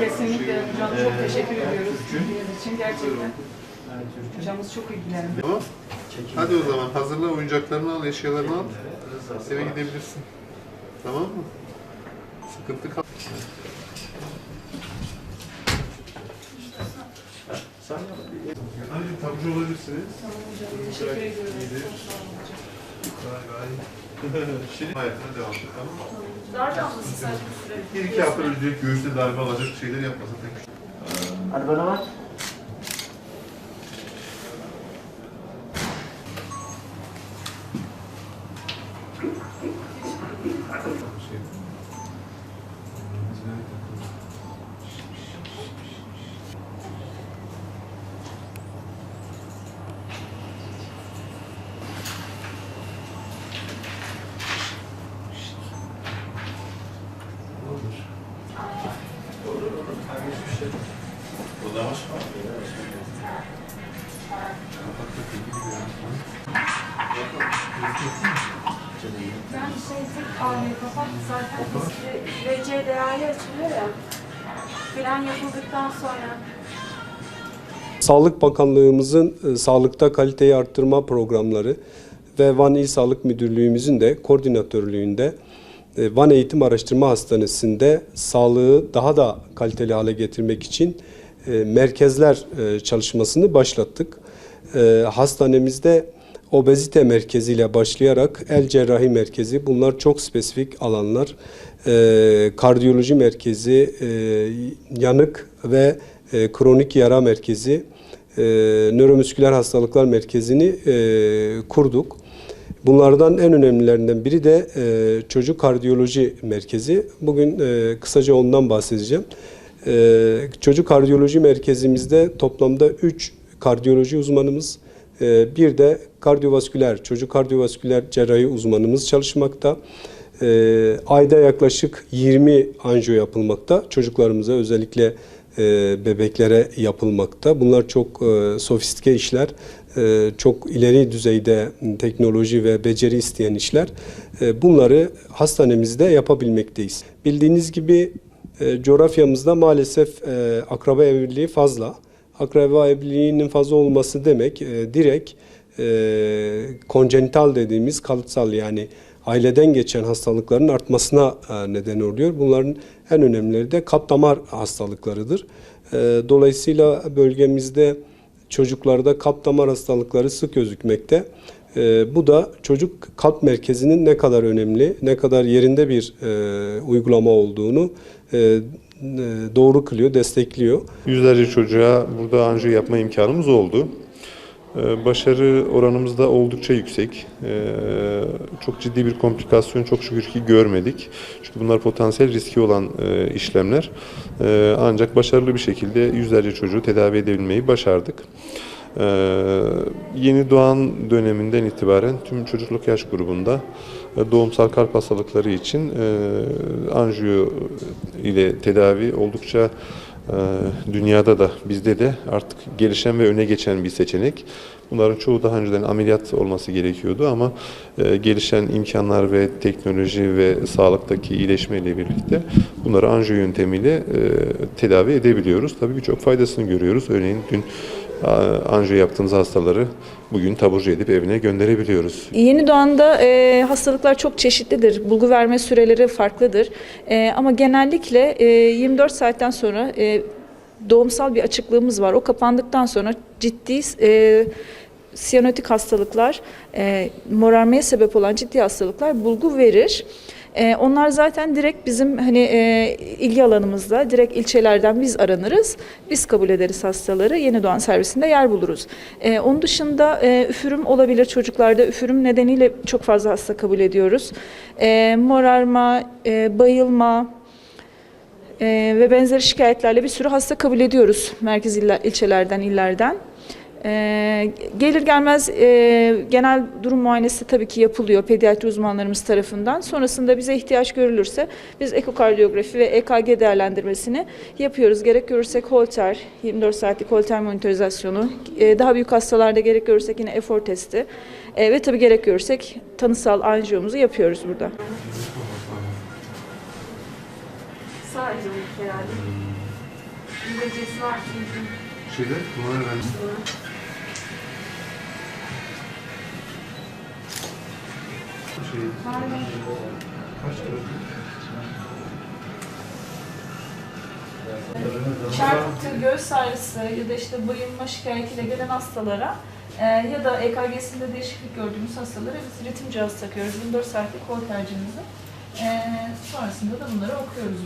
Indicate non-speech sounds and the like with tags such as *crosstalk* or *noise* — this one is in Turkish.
Kesinlikle hocam çok teşekkür ediyoruz bildiğiniz için gerçekten. Hocamız çok ilgilendi. Tamam. Hadi o zaman hazırla oyuncaklarını al, eşyalarını al. Eve gidebilirsin. Tamam mı? Sıkıntı kal. Hadi tabucu olabilirsiniz. Tamam hocam teşekkür. Çok sağ olun hocam. *laughs* Şimdi hayatına devam et tamam mı? Darbe alması sadece bir süre. Bir iki hafta önce göğüste darbe alacak şeyler yapmasın Hadi bana bak. Ben şey tek ağrıyı kapat zaten ve CDA'yı açılıyor ya. Plan yapıldıktan sonra Sağlık Bakanlığımızın e, sağlıkta kaliteyi arttırma programları ve Van İl Sağlık Müdürlüğümüzün de koordinatörlüğünde Van Eğitim Araştırma Hastanesi'nde sağlığı daha da kaliteli hale getirmek için e, merkezler e, çalışmasını başlattık. E, Hastanemizde obezite merkeziyle başlayarak el cerrahi merkezi bunlar çok spesifik alanlar. E, kardiyoloji merkezi, e, yanık ve e, kronik yara merkezi, e, nöromüsküler hastalıklar merkezini e, kurduk. Bunlardan en önemlilerinden biri de e, çocuk kardiyoloji merkezi. Bugün e, kısaca ondan bahsedeceğim. E, çocuk kardiyoloji merkezimizde toplamda 3 kardiyoloji uzmanımız, bir de kardiyovasküler, çocuk kardiyovasküler cerrahi uzmanımız çalışmakta. Ayda yaklaşık 20 anjiyo yapılmakta. Çocuklarımıza özellikle bebeklere yapılmakta. Bunlar çok sofistike işler, çok ileri düzeyde teknoloji ve beceri isteyen işler. E, bunları hastanemizde yapabilmekteyiz. Bildiğiniz gibi e, coğrafyamızda maalesef e, akraba evliliği fazla. Akraba evliliğinin fazla olması demek e, direkt e, konjenital dediğimiz kalıtsal yani aileden geçen hastalıkların artmasına e, neden oluyor. Bunların en önemlileri de kalp damar hastalıklarıdır. E, Dolayısıyla bölgemizde çocuklarda kalp damar hastalıkları sık gözükmekte. E, Bu da çocuk kalp merkezinin ne kadar önemli, ne kadar yerinde bir e, uygulama olduğunu e, e, doğru kılıyor, destekliyor. Yüzlerce çocuğa burada anjiyo yapma imkanımız oldu. Ee, Başarı oranımız da oldukça yüksek. Ee, Çok ciddi bir komplikasyon çok şükür ki görmedik. Çünkü bunlar potansiyel riski olan e, işlemler. Ee, Ancak başarılı bir şekilde yüzlerce çocuğu tedavi edebilmeyi başardık. Yeni doğan döneminden itibaren tüm çocukluk yaş grubunda e, doğumsal kalp hastalıkları için e, anjiyo ile tedavi oldukça Dünyada da bizde de artık gelişen ve öne geçen bir seçenek. Bunların çoğu daha önceden ameliyat olması gerekiyordu ama e, gelişen imkanlar ve teknoloji ve sağlıktaki iyileşmeyle birlikte bunları anjiyo yöntemiyle e, tedavi edebiliyoruz. Tabii birçok faydasını görüyoruz. Örneğin dün anjiyo yaptığımız hastaları bugün taburcu edip evine gönderebiliyoruz. Yeni doğanda e, hastalıklar çok çeşitlidir. Bulgu verme süreleri farklıdır. E, ama genellikle e, 24 saatten sonra e, doğumsal bir açıklığımız var. O kapandıktan sonra ciddi e, siyanotik hastalıklar, e, morarmaya sebep olan ciddi hastalıklar bulgu verir. E, onlar zaten direkt bizim hani e, ilgi alanımızda, direkt ilçelerden biz aranırız. Biz kabul ederiz hastaları. Yeni doğan servisinde yer buluruz. E, onun dışında e, üfürüm olabilir çocuklarda. Üfürüm nedeniyle çok fazla hasta kabul ediyoruz. E, morarma, e, bayılma, e, ve benzeri şikayetlerle bir sürü hasta kabul ediyoruz merkez iller, ilçelerden, illerden. E, gelir gelmez e, genel durum muayenesi tabii ki yapılıyor pediatri uzmanlarımız tarafından. Sonrasında bize ihtiyaç görülürse biz ekokardiyografi ve EKG değerlendirmesini yapıyoruz. Gerek görürsek holter, 24 saatlik holter monitorizasyonu, e, daha büyük hastalarda gerek görürsek yine efor testi e, ve tabii gerek görürsek tanısal anjiyomuzu yapıyoruz burada. sadece herhalde. İngilizcesi var çünkü. Şeyde, bunlar önemli. Şey, kaç göğüs ağrısı ya da işte bayılma şikayetiyle gelen hastalara e, ya da EKG'sinde değişiklik gördüğümüz hastalara biz ritim cihazı takıyoruz. 24 saatlik kol tercihimizi. E, sonrasında da bunları okuyoruz.